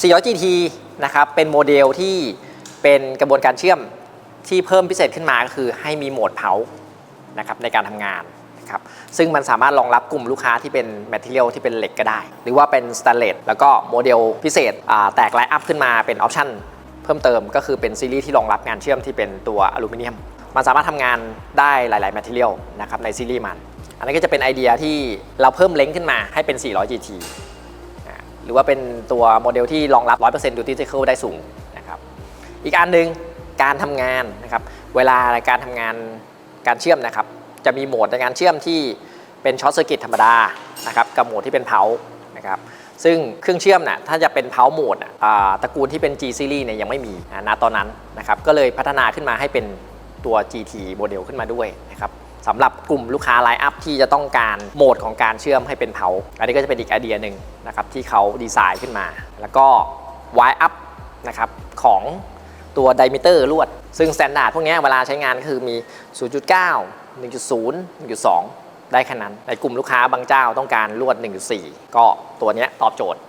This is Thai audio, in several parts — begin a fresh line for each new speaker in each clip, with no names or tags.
400 GT นะครับเป็นโมเดลที่เป็นกระบวนการเชื่อมที่เพิ่มพิเศษขึ้นมาก็คือให้มีโหมดเผานะครับในการทำงานนะครับซึ่งมันสามารถรองรับกลุ่มลูกค้าที่เป็นแมทเทียลที่เป็นเหล็กก็ได้ หรือว่าเป็นสแตนเลสแล้วก็โมเดลพิเศษแตกไลน์อัพขึ้นมาเป็นออปชั่นเพิ่มเติมก็คือเป็นซีรีส์ที่รองรับงานเชื่อมที่เป็นตัวอลูมิเนียม มันสามารถทำงานได้หลาย ๆ แมทเทียลนะครับในซีรีส์มัน อันนี้ก็จะเป็นไอเดียที่เราเพิ่มเล้งขึ้นมาให้เป็น 400 GT หรือว่าเป็นตัวโมเดลที่รองรับ 100% duty cycle ได้สูงนะครับอีกอันหนึ่งการทำงานนะครับเวลาการทำงานการเชื่อมนะครับจะมีโหมดในการเชื่อมที่เป็นช็อตเซอร์กิตธรรมดานะครับกับโหมดที่เป็นเพานะครับซึ่งเครื่องเชื่อมน่ะถ้าจะเป็นเพาโหมดอะอ่าตระกูลที่เป็น G series เนี่ยยังไม่มีอ่าณตอนนั้นนะครับก็เลยพัฒนาขึ้นมาให้เป็นตัว GT โมเดลขึ้นมาด้วยนะครับ สำหรับกลุ่มลูกค้าไลน์อัพที่จะต้องการโหมดของการเชื่อมให้เป็นเพาอันนี้ก็จะเป็นอีกไอเดียหนึ่งนะครับที่เขาดีไซน์ขึ้นมา แล้วก็ wire up นะครับของตัวไดมิเตอร์ลวด ซึ่งสแตนดาร์ดพวกนี้เวลาใช้งานก็คือมี 0.9 1.0 1.2 ได้แค่นั้นในกลุ่มลูกค้าบางเจ้าต้องการลวด 1.4 ก็ตัวนี้ตอบโจทย์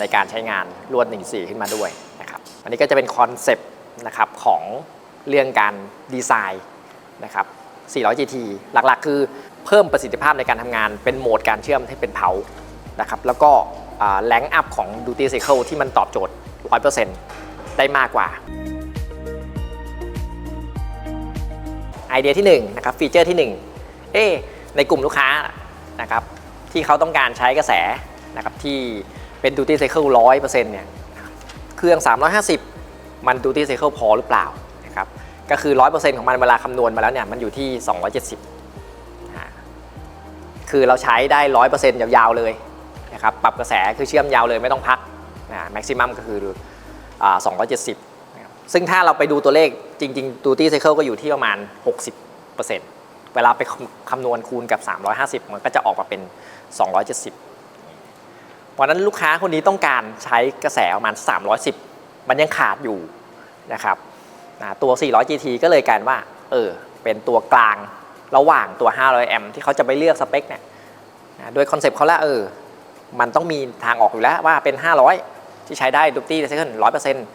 ในการใช้งานลวด 1.4 ขึ้นมาด้วยนะครับอันนี้ก็จะเป็นคอนเซปต์นะครับของเรื่องการดีไซน์นะครับ 400 GT หลักๆ คือเพิ่มประสิทธิภาพในการทำงาน เป็นโหมดการเชื่อมให้เป็นเผานะครับ แล้วก็แลงอัพของ Duty Cycle ที่มันตอบโจทย์ 100%ได้มากกว่า ไอเดียที่1นะครับ ฟีเจอร์ที่ 1 เอ๊ในกลุ่มลูกค้านะครับที่เขาต้องการใช้กระแสนะครับที่เป็น Duty Cycle 100%เนี่ยเครื่อง 350 มัน Duty Cycle พอหรือเปล่า ก็คือ 100%ของมันเวลาคำนวณมาแล้วเนี่ยมันอยู่ที่ 270 คือเราใช้ได้ 100%ยาวๆเลยนะครับปรับกระแสคือเชื่อมยาวเลยไม่ต้องพักนะแม็กซิมัมก็คืออ270 ซึ่งถ้าเราไปดูตัวเลขจริงๆ Duty Cycle ก็อยู่ที่ประมาณ 60%เวลาไปคำนวณคูณกับ 350 มันก็จะออกมาเป็น 270 เพราะนั้นลูกค้าคนนี้ต้องการใช้กระแสประมาณ 310 มันยังขาดอยู่นะครับ นะตัว 400 GT ก็เลยกลายว่าเออเป็นตัวกลางระหว่างตัว 500 แอมป์ที่เขาจะไปเลือกสเปคเนี่ยนะโดยคอนเซปต์เขาล้วเออมันต้องมีทางออกอยู่แล้วว่าเป็น 500 ที่ใช้ได้ดุตี้เซคันร้อยเปอร์เซ็นต์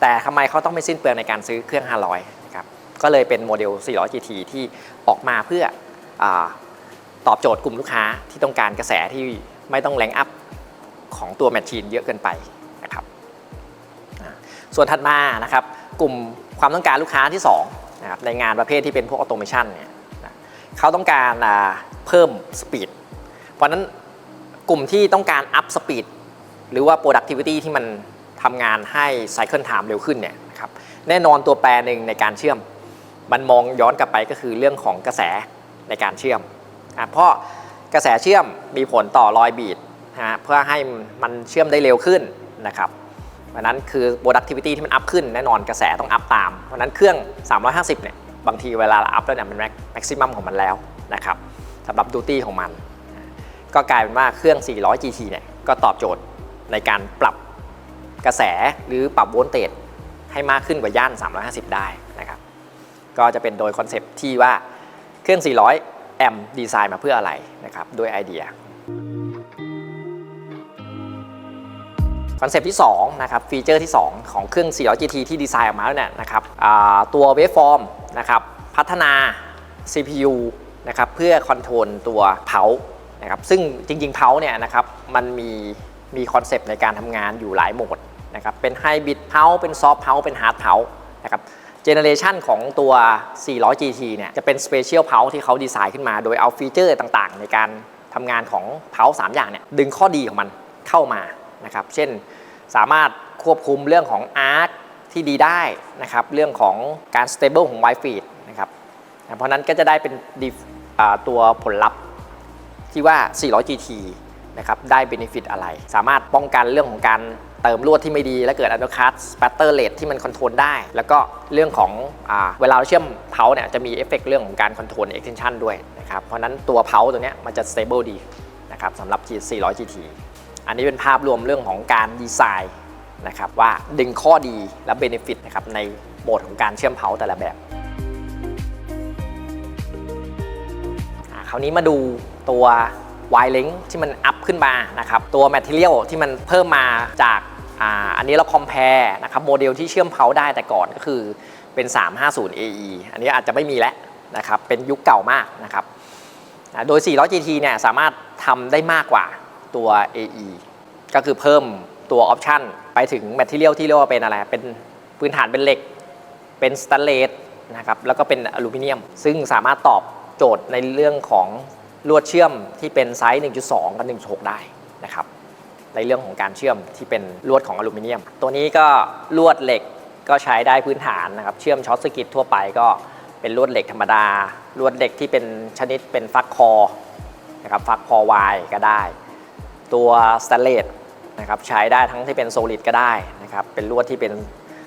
แต่ทำไมเขาต้องไม่สิ้นเปลืองในการซื้อเครื่อง 500นะครับก็เลยเป็นโมเดล 400 GT ที่ออกมาเพื่ออาตอบโจทย์กลุ่มลูกค้าที่ต้องการกระแสที่ไม่ต้องแรงอัพของตัวแมชชีนเยอะเกินไปนะครับส่วนถัดมานะครับ กลุ่มความต้องการลูกค้าที่2นะครับในงานประเภทที่เป็นพวกออโตเมชันเนี่ยนะเขาต้องการเพิ่มสปีดเพราะนั้นกลุ่มที่ต้องการอัพสปีดหรือว่า productivity ที่มันทำงานให้ cycle time เร็วขึ้นเนี่ยนะครับแน่นอนตัวแปรหนึ่งในการเชื่อม มันมองย้อนกลับไปก็คือเรื่องของกระแสในการเชื่อมอะเพราะกระแสเชื่อมมีผลต่อรอยบีดนะฮะเพื่อให้มันเชื่อมได้เร็วขึ้นนะครับ เพราะนั้นคือ productivity ที่มันอัพขึ้นแน่นอนกระแสต้องอัพตาม เพราะนั้นเครื่อง 350 เนี่ย บางทีเวลาเราอัพแล้วเนี่ยมัน maximum ของมันแล้วนะครับสำหรับ duty ของมัน ก็กลายเป็นว่าเครื่อง 400 GT เนี่ย ก็ตอบโจทย์ในการปรับกระแสหรือปรับโวลเตจให้มากขึ้นกว่าย่าน 350 ได้นะครับ ก็จะเป็นโดยคอนเซปที่ว่าเครื่อง 400 แอมป์ดีไซน์มาเพื่ออะไรนะครับด้วยไอเดีย คอนเซปต์ที่2นะครับฟีเจอร์ที่ 2 ของเครื่อง 400 GT ที่ดีไซน์ออกมาแล้วเนี่ยนะครับตัวเวฟฟอร์มนะครับพัฒนา CPU นะครับเพื่อคอนโทรลตัวเพานะครับซึ่งจริงๆเพาเนี่ยนะครับมันมีมีคอนเซปต์ในการทำงานอยู่หลายโหมดนะครับเป็นไฮบริดเพาเป็นซอฟต์เพาเป็นฮาร์ดเพานะครับเจเนเรชันของตัว 400 GT เนี่ยจะเป็นสเปเชียลเพาที่เขาดีไซน์ขึ้นมา โดยเอาฟีเจอร์ต่างๆ ในการทำงานของเพา3อย่างเนี่ยดึงข้อดีของมันเข้ามา นะครับ เช่นสามารถควบคุมเรื่องของอาร์ตที่ดีได้นะครับ เรื่องของการ stable ของ Wi Fi นะครับ เพราะนั้นก็จะได้เป็นตัวผลลัพธ์ที่ว่า 400 GT นะครับได้ benefit อะไร สามารถป้องกันเรื่องของการเติมลวดที่ไม่ดี และเกิด undercut spatter rate ที่มันคอนโทรลได้ แล้วก็เรื่องของอเวลาเราเชื่อมเพาเนี่ยจะมีเอฟเฟกเรื่องของการคอนโทรล extension ด้วยนะครับ เพราะนั้นตัวเพาตัวเนี้ยมันจะ stable ดีนะครับสำหรับ 400 GT อันนี้เป็นภาพรวมเรื่องของการดีไซน์นะครับว่าดึงข้อดีและเบนฟิตนะครับในโหมดของการเชื่อมเพาแต่ละแบบคราวนี้มาดูตัว w i r e l e n g ที่มันอัพขึ้นมานะครับตัว Material ที่มันเพิ่มมาจากอ,าอันนี้เราคอมเพลนะครับโมเดลที่เชื่อมเพาได้แต่ก่อนก็คือเป็น 350 AE อันนี้อาจจะไม่มีแล้วนะครับเป็นยุคเก่ามากนะครับอ่าโดย 400 GT เนี่ยสามารถทำได้มากกว่า ตัว AE ก็คือเพิ่มตัวออปชันไปถึงแมทเทียลที่เรียกว่าเป็นอะไร เป็นพื้นฐานเป็นเหล็ก เป็นสแตนเลสนะครับแล้วก็เป็นอลูมิเนียม ซึ่งสามารถตอบโจทย์ในเรื่องของลวดเชื่อมที่เป็นไซส์ 1.2 กับ 1.6 ได้นะครับในเรื่องของการเชื่อมที่เป็นลวดของอลูมิเนียม ตัวนี้ก็ลวดเหล็กก็ใช้ได้พื้นฐานนะครับ เชื่อมช็อตสกิตทั่วไปก็เป็นลวดเหล็กธรรมดา ลวดเหล็กที่เป็นชนิดเป็นฟักคอนะครับฟักคอวายก็ได้ ตัวสแตนเลสนะครับใช้ได้ทั้งที่เป็นโซลิดก็ได้นะครับเป็นลวดที่เป็น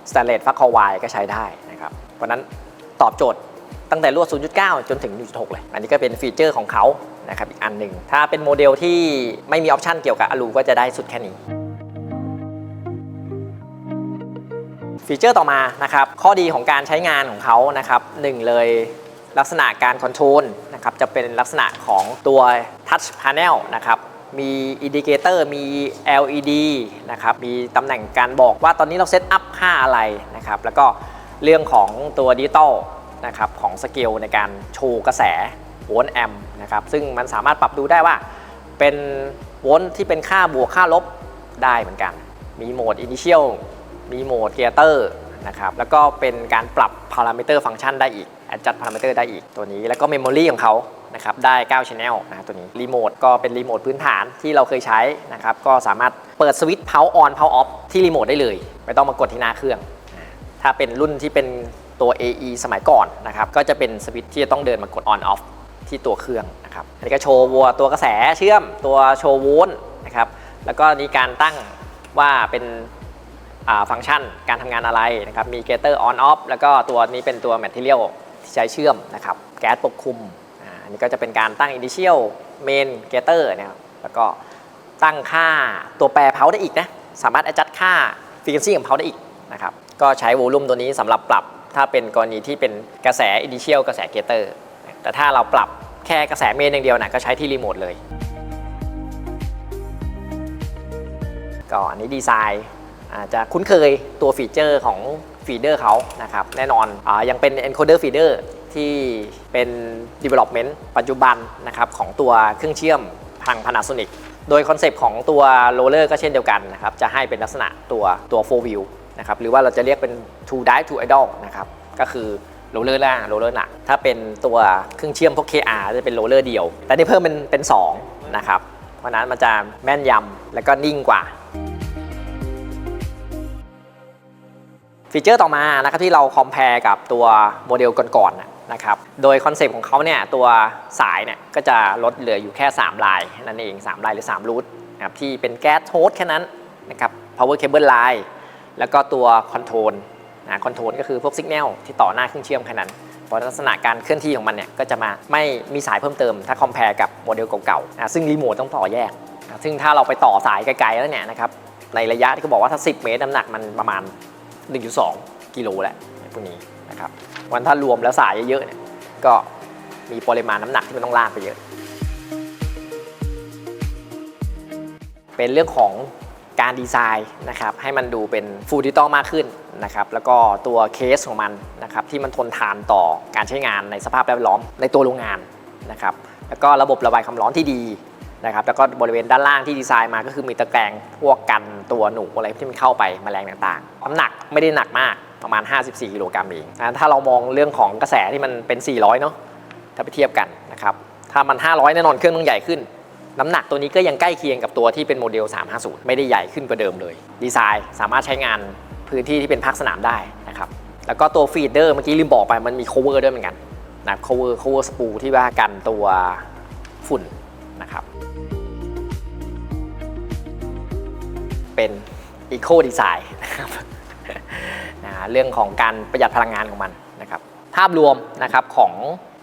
สแตนเลสฟักคอวายก็ใช้ได้นะครับเพราะนั้นตอบโจทย์ตั้งแต่ลวด 0.9 จนถึง 1.6 เลย อันนี้ก็เป็นฟีเจอร์ของเขานะครับอีกอันหนึ่ง ถ้าเป็นโมเดลที่ไม่มีออปชันเกี่ยวกับอลูก็จะได้สุดแค่นี้ ฟีเจอร์ต่อมานะครับ ข้อดีของการใช้งานของเขานะครับหนึ่งเลยลักษณะการคอนโทรลนะครับจะเป็นลักษณะของตัว Touch Panel นะครับ มีอินดิเคเตอร์มี LED นะครับ มีตำแหน่งการบอกว่าตอนนี้เราเซตอัพค่าอะไรนะครับ แล้วก็เรื่องของตัวดิจิตอลนะครับของสเกลในการโชว์กระแสโวลต์แอมป์นะครับ ซึ่งมันสามารถปรับดูได้ว่าเป็นโวลต์ที่เป็นค่าบวกค่าลบได้เหมือนกัน มีโหมด Initial มีโหมดเกียร์เตอร์นะครับ แล้วก็เป็นการปรับพารามิเตอร์ฟังก์ชันได้อีก adjust พารามิเตอร์ได้อีกตัวนี้ แล้วก็เมมโมรีของเขา นะครับได้9 channel นะตัวนี้รีโมทก็เป็นรีโมทพื้นฐานที่เราเคยใช้นะครับก็สามารถเปิดสวิตช์ power on power off ที่รีโมทได้เลย ไม่ต้องมากดที่หน้าเครื่อง ถ้าเป็นรุ่นที่เป็นตัว AE สมัยก่อนนะครับก็จะเป็นสวิตช์ที่จะต้องเดินมากด on off ที่ตัวเครื่องนะครับอันนี้ก็โชว์วัวตัวกระแสเชื่อมตัวโชว์โวลต์นะครับแล้วก็มีการตั้งว่าเป็นฟังก์ชันการทำงานอะไรนะครับมีเกเตอร์ on off แล้วก็ตัวนี้เป็นตัว material ที่ใช้เชื่อมนะครับแก๊สปกคลุม นนี้ก็จะเป็นการตั้ง initial main getter นะครับแล้วก็ตั้งค่าตัวแปรเพาได้อีกนะ สามารถ adjust ค่า frequency ของเพาได้อีกนะครับก็ใช้ volume ตัวนี้สำหรับปรับถ้าเป็นกรณีที่เป็นกระแส initial กระแส getter แต่ถ้าเราปรับแค่กระแสเมนอย่างเดียวนะก็ใช้ที่รีโมทเลยก็อันนี้ดีไซน์อาจจะคุ้นเคยตัวฟีเจอร์ของฟีเดอร์เขานะครับแน่นอนอยังเป็น encoder feeder ที่เป็น development ปัจจุบันนะครับของตัวเครื่องเชื่อมทาง Panasonic โดยคอนเซปต์ของตัวโรลเลอร์ก็เช่นเดียวกันนะครับจะให้เป็นลักษณะตัวตัว4 wheel นะครับหรือว่าเราจะเรียกเป็น two dive two idle นะครับก็คือโรลเลอร์ล่าโรลเลอร์หนักถ้าเป็นตัวเครื่องเชื่อมพวก KR จะเป็นโรลเลอร์เดียว แต่นี่เพิ่มเป็นเป็น2นะครับเพราะฉะนั้นมันจะแม่นยำและก็นิ่งกว่าฟีเจอร์ต่อมานะครับที่เราคอมเพลกับตัวโมเดลก่อนๆ นะครับ โดยคอนเซปต์ของเขาเนี่ยตัวสายเนี่ยก็จะลดเหลืออยู่แค่ 3 ลายนั่นเอง 3 ลายหรือ3รูทนะครับที่เป็นแก๊สโฮสแค่นั้นนะครับ power cable line แล้วก็ตัวคอนโทรลนะคอนโทรลก็คือพวกสัญญาณที่ต่อหน้าเครื่องเชื่อมแค่นั้นเพราะลักษณะการเคลื่อนที่ของมันเนี่ยก็จะมาไม่มีสายเพิ่มเติม ถ้าคอมเพลกับโมเดลเก่าๆนะซึ่งรีโมทต้องต่อแยกนะซึ่งถ้าเราไปต่อสายไกลๆแล้วเนี่ยนะครับในระยะที่เขาบอกว่าถ้า 10 เมตรน้ำหนักมันประมาณ 1.2 กิโลแหละพวกนี้นะครับ วันถ้ารวมแล้วสายเยอะๆเนี่ยก็มีปริมาณน้ำหนักที่มันต้องลากไปเยอะ เป็นเรื่องของการดีไซน์นะครับให้มันดูเป็นฟูลดิจิตอลมากขึ้นนะครับแล้วก็ตัวเคสของมันนะครับที่มันทนทานต่อการใช้งานในสภาพแวดล้อมในตัวโรงงานนะครับแล้วก็ระบบระบายความร้อนที่ดีนะครับแล้วก็บริเวณด้านล่างที่ดีไซน์มาก็คือมีตะแกรงพวกกันตัวหนูอะไรที่มันเข้าไปแมลงต่างๆน้ำหนักไม่ได้หนักมาก ประมาณ 54 กิโลกรัมเองนะถ้าเรามองเรื่องของกระแสที่มันเป็น 400 เนาะถ้าไปเทียบกันนะครับ ถ้ามัน 500 แน่นอนเครื่องต้องใหญ่ขึ้น น้ำหนักตัวนี้ก็ยังใกล้เคียงกับตัวที่เป็นโมเดล 350 ไม่ได้ใหญ่ขึ้นกว่าเดิมเลย ดีไซน์สามารถใช้งานพื้นที่ที่เป็นภาคสนามได้นะครับ แล้วก็ตัวฟีดเดอร์เมื่อกี้ลืมบอกไปมันมี cover ด้วยเหมือนกันนะ cover cover สปูที่ว่ากันตัวฝุ่นนะครับ เป็น eco design นะครับ เรื่องของการประหยัดพลังงานของมันนะครับภาพรวมนะครับของ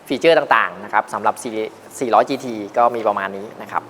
ฟีเจอร์ต่างๆนะครับสำหรับ 400 GT ก็มีประมาณนี้นะครับ